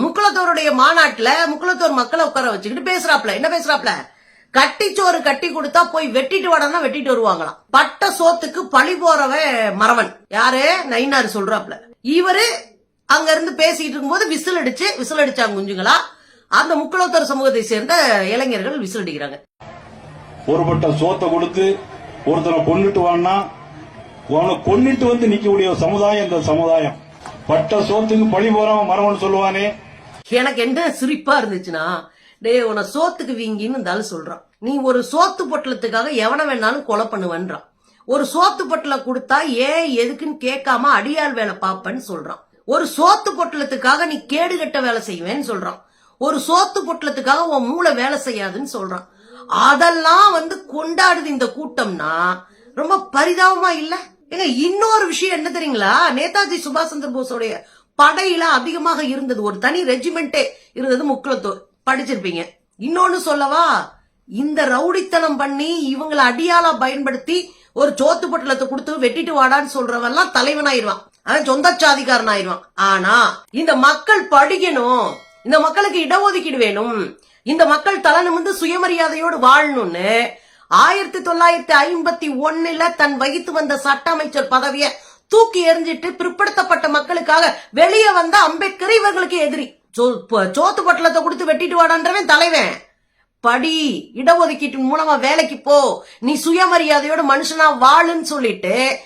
முக்குளத்தோருடைய மாநாட்டுல முக்குளத்தோர் மக்களை உட்கார வச்சுக்கிட்டு பேசுறாப்ல என்ன பேசுறாப்ல கட்டிச்சோறு கட்டி கொடுத்தா போய் வெட்டிட்டு வாடனா வெட்டிட்டு வருவாங்களாம். பட்ட சோத்துக்கு பழி போறவன் மறவன். யாரு? நைனாரு சொல்றாப்ல இவரு அங்க இருந்து பேசிட்டு இருக்கும்போது விசில் அடிச்சு விசில் அடிச்சாங்க குஞ்சுங்களா? அந்த முக்குளத்தோர் சமூகத்தை சேர்ந்த இளைஞர்கள் விசில் அடிக்கிறாங்க. ஒரு பட்ட சோத்தை கொடுத்து ஒருத்தனை கொன்னுட்டு வான்னா அவனை கொன்னுட்டு வந்து நிக்கக்கூடிய சமுதாயம் இந்த சமுதாயம். பட்ட சோத்துக்கு பழி போறவன் மரம்னு சொல்லுவானே. எனக்கு என்ன சிரிப்பா இருந்துச்சுன்னா டேய் உன சோத்துக்கு வீங்கின்னு இருந்தாலும் சொல்றான். நீ ஒரு சோத்து பொட்டலத்துக்காக எவனை வேணாலும் கொலை பண்ணுவன்றான். ஒரு சோத்து பொட்டல கொடுத்தா ஏன் எதுக்குன்னு கேட்காம அடியாள் வேலை பாப்பேன்னு சொல்றான். ஒரு சோத்து பொட்டலத்துக்காக நீ கேடு கட்ட வேலை செய்வேன்னு சொல்றான். ஒரு சோத்து பொட்டலத்துக்காக உன் மூளை வேலை செய்யாதுன்னு சொல்றான். அதெல்லாம் வந்து கொண்டாடுது இந்த கூட்டம்னா ரொம்ப பரிதாபமா இல்லை? ஏங்க இன்னொரு விஷயம் என்ன தெரியுங்களா? நேதாஜி சுபாஷ் சந்திர போஸோடைய படையில அதிகமாக இருந்தது. ஒரு தனி ரெஜிமெண்டே இருந்தது முக்குளத்தூர் படிச்சிருப்பீங்க. இன்னொன்னு சொல்லவா? இந்த ரவுடித்தனம் பண்ணி இவங்களை அடியாளா பயன்படுத்தி ஒரு சோத்து பட்டலத்தை கொடுத்து வெட்டிட்டு வாடான்னு சொல்றவெல்லாம் தலைவனாயிருவான். அவன் சொந்த சாதிக்காரன் ஆயிருவான். ஆனா இந்த மக்கள் படிக்கணும். இந்த மக்களுக்கு இடஒதுக்கீடு வேணும். இந்த மக்கள் தலை நிமிர்ந்து சுயமரியாதையோடு வாழணும்னு ஆயிரத்தி தொள்ளாயிரத்தி ஐம்பத்தி ஒன்னுல தன் வகித்து வந்த சட்ட அமைச்சர் பதவியை தூக்கி எறிஞ்சிட்டு பிற்படுத்தப்பட்ட மக்களுக்காக வெளியே வந்த அம்பேத்கர் இவர்களுக்கு எதிரி. சோ- சோத்து பட்டலத்தை கொடுத்து வெட்டிட்டு வாடான்றவன் தலைவன். படி இடஒதுக்கீட்டு மூலமா வேலைக்கு போ. நீ சுயமரியாதையோட மனுஷனா வாழுன்னு சொல்லிட்டு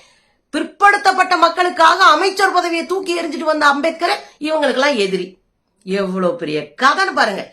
பிற்படுத்தப்பட்ட மக்களுக்காக அமைச்சர் பதவியை தூக்கி எறிஞ்சிட்டு வந்த அம்பேத்கர் இவங்களுக்கெல்லாம் எதிரி. எவ்வளவு பெரிய கதைன்னு பாருங்க.